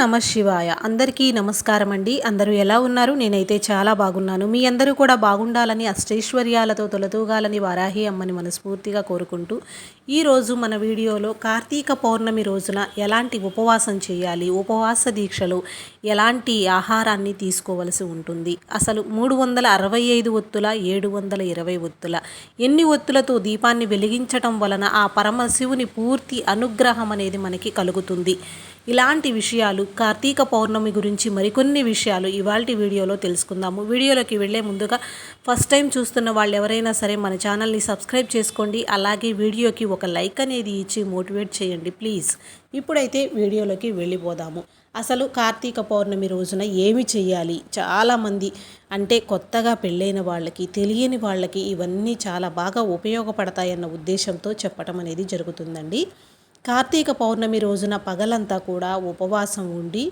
నమ శివాయ. అందరికీ నమస్కారం అండి. అందరూ ఎలా ఉన్నారు? నేనైతే చాలా బాగున్నాను. మీ అందరూ కూడా బాగుండాలని అష్టైశ్వర్యాలతో తొలతూగాలని వారాహి అమ్మని మనస్ఫూర్తిగా కోరుకుంటూ ఈరోజు మన వీడియోలో కార్తీక పౌర్ణమి రోజున ఎలాంటి ఉపవాసం చేయాలి ఉపవాస దీక్షలు ఎలాంటి ఆహారాన్ని తీసుకోవలసి ఉంటుంది? అసలు మూడు వందల అరవై ఐదు ఒత్తుల ఏడు వందల ఇరవై ఒత్తుల ఎన్ని ఒత్తులతో దీపాన్ని వెలిగించటం వలన ఆ పరమశివుని పూర్తి అనుగ్రహం అనేది మనకి కలుగుతుంది? ఇలాంటి విషయాలు కార్తీక పౌర్ణమి గురించి మరికొన్ని విషయాలు ఇవాళ వీడియోలో తెలుసుకుందాము. వీడియోలోకి వెళ్ళే ముందుగా ఫస్ట్ టైం చూస్తున్న వాళ్ళు ఎవరైనా సరే మన ఛానల్ని సబ్స్క్రైబ్ చేసుకోండి. అలాగే వీడియోకి ఒక లైక్ అనేది ఇచ్చి మోటివేట్ చేయండి ప్లీజ్. ఇప్పుడైతే వీడియోలోకి వెళ్ళిపోదాము. అసలు కార్తీక పౌర్ణమి రోజున ఏమి చేయాలి చాలామంది అంటే కొత్తగా పెళ్ళైన వాళ్ళకి తెలియని వాళ్ళకి ఇవన్నీ చాలా బాగా ఉపయోగపడతాయన్న ఉద్దేశంతో చెప్పటం అనేది జరుగుతుందండి. కార్తీక పౌర్ణమి రోజున పగలంతా కూడా ఉపవాసం ఉండి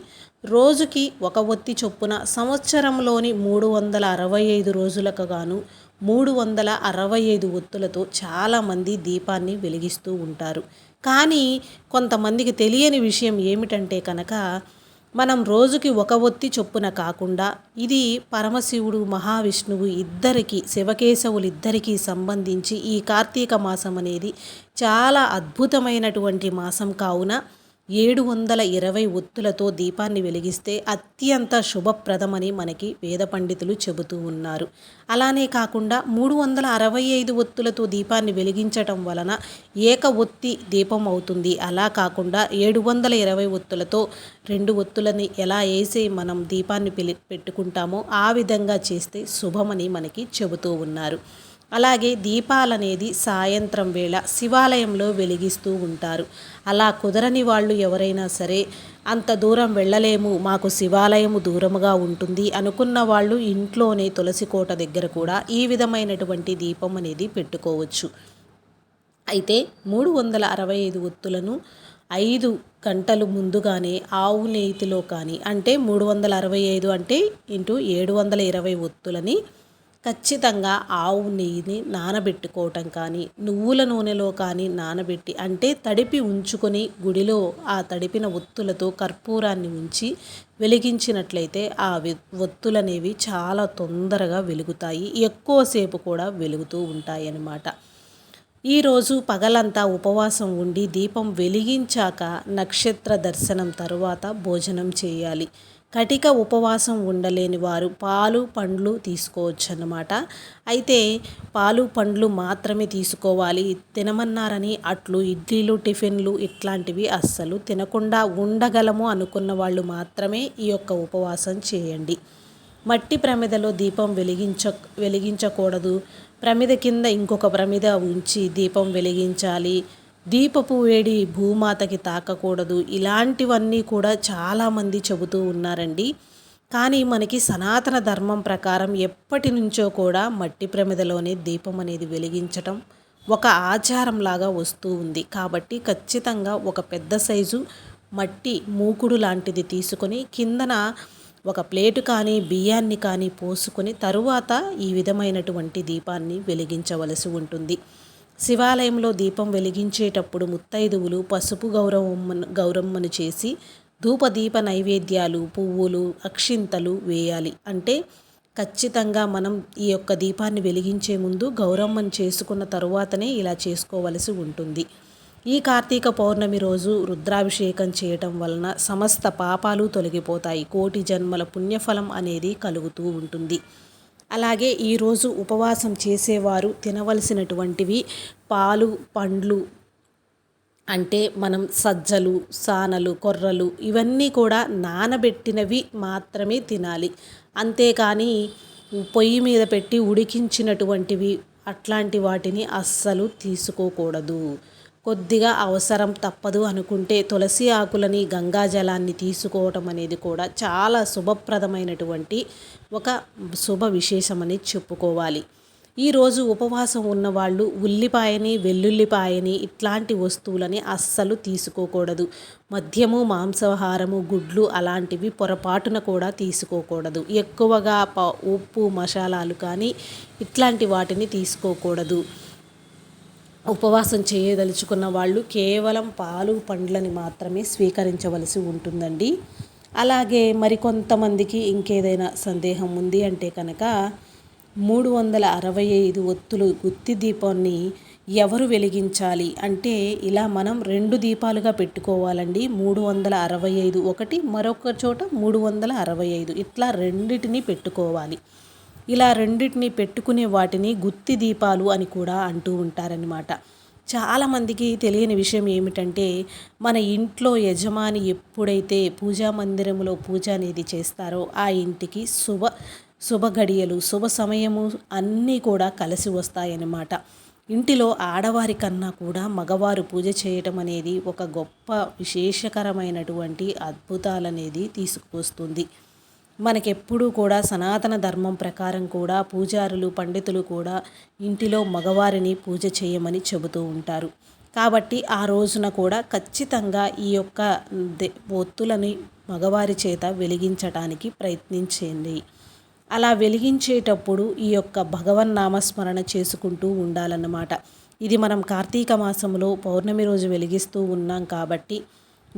రోజుకి ఒక ఒత్తి చొప్పున సంవత్సరంలోని మూడు వందల అరవై ఐదు రోజులకు గాను మూడు వందల అరవై ఐదు ఒత్తులతో చాలామంది దీపాన్ని వెలిగిస్తూ ఉంటారు. కానీ కొంతమందికి తెలియని విషయం ఏమిటంటే కనుక మనం రోజుకి ఒక ఒత్తి చొప్పున కాకుండా ఇది పరమశివుడు మహావిష్ణువు ఇద్దరికి శివకేశవులు ఇద్దరికీ సంబంధించి ఈ కార్తీక మాసం అనేది చాలా అద్భుతమైనటువంటి మాసం కావున ఏడు వందల ఇరవై ఒత్తులతో దీపాన్ని వెలిగిస్తే అత్యంత శుభప్రదమని మనకి వేద పండితులు చెబుతూ ఉన్నారు. అలానే కాకుండా మూడు వందల అరవై ఐదు ఒత్తులతో దీపాన్ని వెలిగించటం వలన ఏక ఒత్తి దీపం అవుతుంది. అలా కాకుండా ఏడు వందల ఇరవై ఒత్తులతో రెండు ఒత్తులని ఎలా వేసి మనం దీపాన్ని పెట్టుకుంటామో ఆ విధంగా చేస్తే శుభమని మనకి చెబుతూ ఉన్నారు. అలాగే దీపాలనేది సాయంత్రం వేళ శివాలయంలో వెలిగిస్తూ ఉంటారు. అలా కుదరని వాళ్ళు ఎవరైనా సరే అంత దూరం వెళ్ళలేము మాకు శివాలయము దూరముగా ఉంటుంది అనుకున్న వాళ్ళు ఇంట్లోనే తులసి కోట దగ్గర కూడా ఈ విధమైనటువంటి దీపం అనేది పెట్టుకోవచ్చు. అయితే మూడు వందల అరవై ఐదు ఒత్తులను ఐదు గంటలు ముందుగానే ఆవు నేతిలో కానీ అంటే మూడు వందల అరవై ఐదు అంటే ఇంటూ ఏడు వందల ఇరవై ఒత్తులని ఖచ్చితంగా ఆవు నెయ్యిని నానబెట్టుకోవటం కానీ నువ్వుల నూనెలో కానీ నానబెట్టి అంటే తడిపి ఉంచుకొని గుడిలో ఆ తడిపిన ఒత్తులతో కర్పూరాన్ని ఉంచి వెలిగించినట్లయితే ఆ ఒత్తులనేవి చాలా తొందరగా వెలుగుతాయి. ఎక్కువసేపు కూడా వెలుగుతూ ఉంటాయి అన్నమాట ఈరోజు పగలంతా ఉపవాసం ఉండి దీపం వెలిగించాక నక్షత్ర దర్శనం తరువాత భోజనం చేయాలి. కటిక ఉపవాసం ఉండలేని వారు పాలు పండ్లు తీసుకోవచ్చు అన్నమాట అయితే పాలు పండ్లు మాత్రమే తీసుకోవాలి. తినమన్నారని అట్లు ఇడ్లీలు టిఫిన్లు ఇట్లాంటివి అస్సలు తినకుండా ఉండగలము అనుకున్న వాళ్ళు మాత్రమే ఈ యొక్క ఉపవాసం చేయండి. మట్టి ప్రమిదలో దీపం వెలిగించ వెలిగించకూడదు. ప్రమిద కింద ఇంకొక ప్రమిద ఉంచి దీపం వెలిగించాలి. దీపపు వేడి భూమాతకి తాకకూడదు. ఇలాంటివన్నీ కూడా చాలామంది చెబుతూ ఉన్నారండి. కానీ మనకి సనాతన ధర్మం ప్రకారం ఎప్పటి నుంచో కూడా మట్టి ప్రమిదలోనే దీపం అనేది వెలిగించటం ఒక ఆచారంలాగా వస్తూ ఉంది. కాబట్టి ఖచ్చితంగా ఒక పెద్ద సైజు మట్టి మూకుడు లాంటిది తీసుకొని కిందన ఒక ప్లేటు కానీ బియ్యాన్ని కానీ పోసుకొని తరువాత ఈ విధమైనటువంటి దీపాన్ని వెలిగించవలసి ఉంటుంది. శివాలయంలో దీపం వెలిగించేటప్పుడు ముత్తైదువులు పసుపు గౌరవం గౌరమ్మను చేసి ధూపదీప నైవేద్యాలు పువ్వులు అక్షింతలు వేయాలి. అంటే ఖచ్చితంగా మనం ఈ యొక్క దీపాన్ని వెలిగించే ముందు గౌరమ్మను చేసుకున్న తరువాతనే ఇలా చేసుకోవలసి ఉంటుంది. ఈ కార్తీక పౌర్ణమి రోజు రుద్రాభిషేకం చేయటం వలన సమస్త పాపాలు తొలగిపోతాయి. కోటి జన్మల పుణ్యఫలం అనేది కలుగుతూ ఉంటుంది. అలాగే ఈరోజు ఉపవాసం చేసేవారు తినవలసినటువంటివి పాలు పండ్లు అంటే మనం సజ్జలు సానలు కొర్రలు ఇవన్నీ కూడా నానబెట్టినవి మాత్రమే తినాలి. అంతేకాని పొయ్యి మీద పెట్టి ఉడికించినటువంటివి అట్లాంటి వాటిని అస్సలు తీసుకోకూడదు. కొద్దిగా అవసరం తప్పదు అనుకుంటే తులసి ఆకులని గంగాజలాన్ని తీసుకోవటం అనేది కూడా చాలా శుభప్రదమైనటువంటి ఒక శుభ విశేషమని చెప్పుకోవాలి. ఈరోజు ఉపవాసం ఉన్నవాళ్ళు ఉల్లిపాయని వెల్లుల్లిపాయని ఇట్లాంటి వస్తువులని అస్సలు తీసుకోకూడదు. మద్యము మాంసాహారము గుడ్లు అలాంటివి పొరపాటున కూడా తీసుకోకూడదు. ఎక్కువగా ఉప్పు మసాలాలు కానీ ఇట్లాంటి వాటిని తీసుకోకూడదు. ఉపవాసం చేయదలుచుకున్న వాళ్ళు కేవలం పాలు పండ్లని మాత్రమే స్వీకరించవలసి ఉంటుందండి. అలాగే మరికొంతమందికి ఇంకేదైనా సందేహం ఉంది అంటే కనుక మూడు వందల అరవై ఐదు ఒత్తులు గుత్తి దీపాన్ని ఎవరు వెలిగించాలి అంటే ఇలా మనం రెండు దీపాలుగా పెట్టుకోవాలండి. మూడు వందల అరవై ఐదు ఒకటి మరొక చోట మూడు వందల అరవై ఐదు. ఇట్లా రెండిటిని పెట్టుకోవాలి. ఇలా రెండింటిని పెట్టుకునే వాటిని గుత్తి దీపాలు అని కూడా అంటూ ఉంటారనమాట చాలామందికి తెలియని విషయం ఏమిటంటే మన ఇంట్లో యజమాని ఎప్పుడైతే పూజా మందిరంలో పూజ అనేది చేస్తారో ఆ ఇంటికి శుభ శుభ గడియలు శుభ సమయము అన్నీ కూడా కలిసి వస్తాయన్నమాట. ఇంటిలో ఆడవారి కన్నా కూడా మగవారు పూజ చేయటం అనేది ఒక గొప్ప విశేషకరమైనటువంటి అద్భుతాలనేది తీసుకువస్తుంది. మనకెప్పుడూ కూడా సనాతన ధర్మం ప్రకారం కూడా పూజారులు పండితులు కూడా ఇంటిలో మగవారిని పూజ చేయమని చెబుతూ ఉంటారు. కాబట్టి ఆ రోజున కూడా ఖచ్చితంగా ఈ యొక్క ఒత్తులని మగవారి చేత వెలిగించటానికి ప్రయత్నించండి. అలా వెలిగించేటప్పుడు ఈ యొక్క భగవన్ నామస్మరణ చేసుకుంటూ ఉండాలన్నమాట. ఇది మనం కార్తీక మాసంలో పౌర్ణమి రోజు వెలిగిస్తూ ఉన్నాం కాబట్టి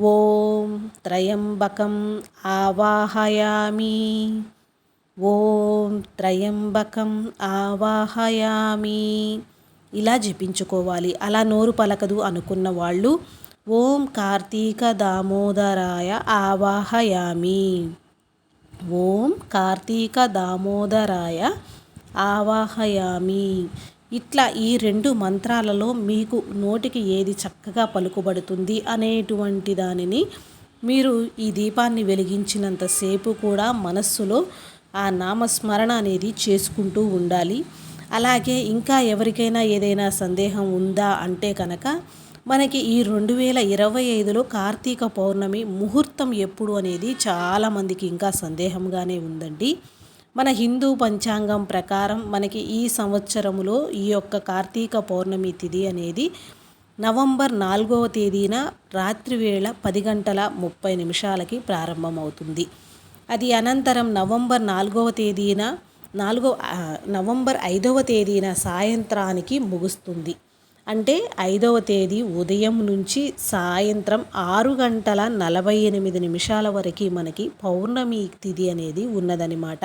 ఓం త్రయంబకం ఆవాహయామి. ఓం త్రయంబకం ఆవాహయామి. ఇలా జపించుకోవాలి. అలా నోరు పలకదు అనుకున్న వాళ్ళు ఓం కార్తీక దామోదరాయ ఆవాహయామి. ఓం కార్తీక దామోదరాయ ఆవాహయామి. ఇట్లా ఈ రెండు మంత్రాలలో మీకు నోటికి ఏది చక్కగా పలుకుబడుతుంది అనేటువంటి దానిని మీరు ఈ దీపాన్ని వెలిగించినంతసేపు కూడా మనస్సులో ఆ నామస్మరణ అనేది చేసుకుంటూ ఉండాలి. అలాగే ఇంకా ఎవరికైనా ఏదైనా సందేహం ఉందా అంటే కనుక మనకి ఈ రెండు వేల ఇరవై ఐదులో కార్తీక పౌర్ణమి ముహూర్తం ఎప్పుడు అనేది చాలామందికి ఇంకా సందేహంగానే ఉందండి. మన హిందూ పంచాంగం ప్రకారం మనకి ఈ సంవత్సరములో ఈ యొక్క కార్తీక పౌర్ణమి తిథి అనేది నవంబర్ నాలుగవ తేదీన రాత్రి వేళ పది గంటల ముప్పై నిమిషాలకి ప్రారంభమవుతుంది. అది అనంతరం నవంబర్ నాలుగవ తేదీన నాలుగవ నవంబర్ ఐదవ తేదీన సాయంత్రానికి ముగుస్తుంది. అంటే ఐదవ తేదీ ఉదయం నుంచి సాయంత్రం ఆరు గంటల నలభై ఎనిమిది నిమిషాల వరకు మనకి పౌర్ణమి తిథి అనేది ఉన్నదనమాట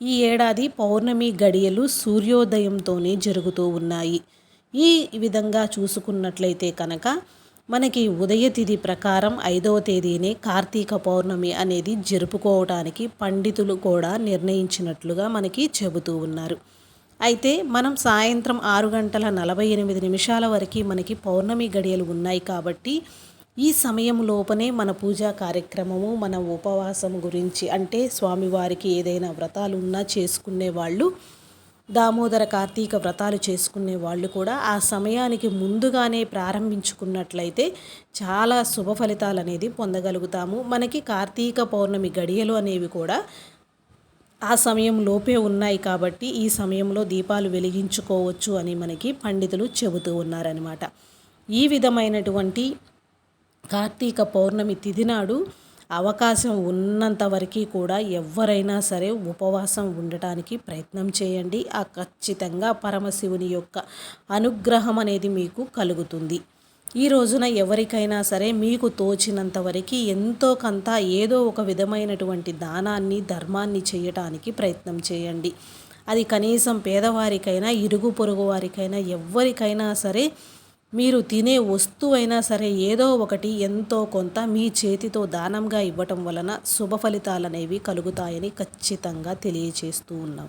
ఈ ఏడాది పౌర్ణమి గడియలు సూర్యోదయంతోనే జరుగుతూ ఉన్నాయి. ఈ విధంగా చూసుకున్నట్లయితే కనుక మనకి ఉదయ తిథి ప్రకారం ఐదవ తేదీనే కార్తీక పౌర్ణమి అనేది జరుపుకోవటానికి పండితులు కూడా నిర్ణయించినట్లుగా మనకి చెబుతూ ఉన్నారు. అయితే మనం సాయంత్రం ఆరు గంటల నలభై ఎనిమిది నిమిషాల వరకు మనకి పౌర్ణమి గడియలు ఉన్నాయి కాబట్టి ఈ సమయం లోపనే మన పూజా కార్యక్రమము మన ఉపవాసం గురించి అంటే స్వామివారికి ఏదైనా వ్రతాలు ఉన్నా చేసుకునే వాళ్ళు దామోదర కార్తీక వ్రతాలు చేసుకునే వాళ్ళు కూడా ఆ సమయానికి ముందుగానే ప్రారంభించుకున్నట్లయితే చాలా శుభ ఫలితాలు అనేది పొందగలుగుతాము. మనకి కార్తీక పౌర్ణమి గడియలు అనేవి కూడా ఆ సమయం లోపే ఉన్నాయి కాబట్టి ఈ సమయంలో దీపాలు వెలిగించుకోవచ్చు అని మనకి పండితులు చెబుతూ ఉన్నారనమాట ఈ విధమైనటువంటి కార్తీక పౌర్ణమి తిథి నాడు అవకాశం ఉన్నంత వరకు కూడా ఎవరైనా సరే ఉపవాసం ఉండటానికి ప్రయత్నం చేయండి. ఆ ఖచ్చితంగా పరమశివుని యొక్క అనుగ్రహం అనేది మీకు కలుగుతుంది. ఈ రోజున ఎవరికైనా సరే మీకు తోచినంత వరకు ఎంతో కొంత ఏదో ఒక విధమైనటువంటి దానాన్ని ధర్మాన్ని చేయటానికి ప్రయత్నం చేయండి. అది కనీసం పేదవారికైనా ఇరుగు పొరుగు వారికైనా ఎవరికైనా సరే మీరు తినే వస్తువైనా సరే ఏదో ఒకటి ఎంతో కొంత మీ చేతితో దానంగా ఇవ్వటం వలన శుభ ఫలితాలనేవి కలుగుతాయని ఖచ్చితంగా తెలియచేస్తూ ఉన్నాం.